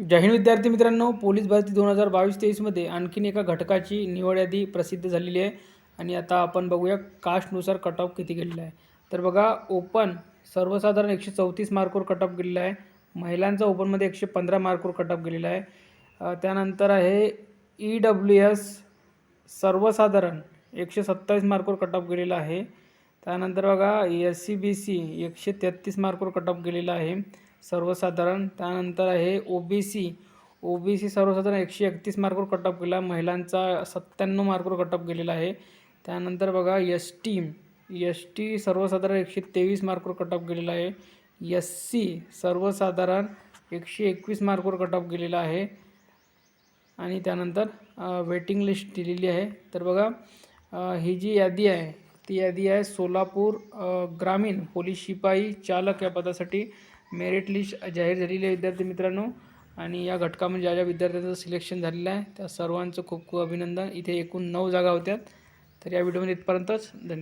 जय हिंद विद्यार्थी मित्रांनो पोलीस भरती दोन हजार बावीस तेवीसमध्ये आणखीन एका घटकाची निवड यादी प्रसिद्ध झालेली आहे. आणि आता आपण बघूया कास्टनुसार कट ऑफ किती गेलेला आहे. तर बघा ओपन सर्वसाधारण एकशे चौतीस मार्कवर कट ऑफ गेलेला आहे. महिलांचा ओपनमध्ये एकशे पंधरा मार्कवर कट ऑफ गेलेला आहे. त्यानंतर आहे ई डब्ल्यू एस सर्वसाधारण एकशे सत्तावीस मार्कवर कट ऑफ गेलेला आहे. त्यानंतर बघा एस सी बी सी एकशे तेहत्तीस मार्कवर कट ऑफ गेलेला आहे. सर्वसाधारण. त्यानंतर आहे O B C O B C सर्वसाधारण एकशे एकतीस मार्कवर कटअप केला. महिलांचा सत्त्याण्णव मार्कवर कटअप केलेला गेलेला आहे. त्यानंतर बघा एस टी एस टी सर्वसाधारण एकशे तेवीस मार्कवर कटअप गेलेला आहे. एस सी सर्वसाधारण एकशे एकवीस मार्कवर कटअप गेलेला आहे. आणि त्यानंतर वेटिंग लिस्ट दिलेली आहे. तर बघा ही जी यादी आहे ती यादी आहे सोलापूर ग्रामीण पोलीस शिपाई चालक या पदासाठी. मेरिट लिस्ट जाहीर झालेली आहे विद्यार्थी मित्रांनो. आणि या घटकामध्ये ज्या ज्या विद्यार्थ्यांचं सिलेक्शन झालेलं आहे त्या सर्वांचं खूप खूप अभिनंदन. इथे एकूण नऊ जागा होत्या. तर या व्हिडिओमध्ये इथपर्यंतच धन्यवाद.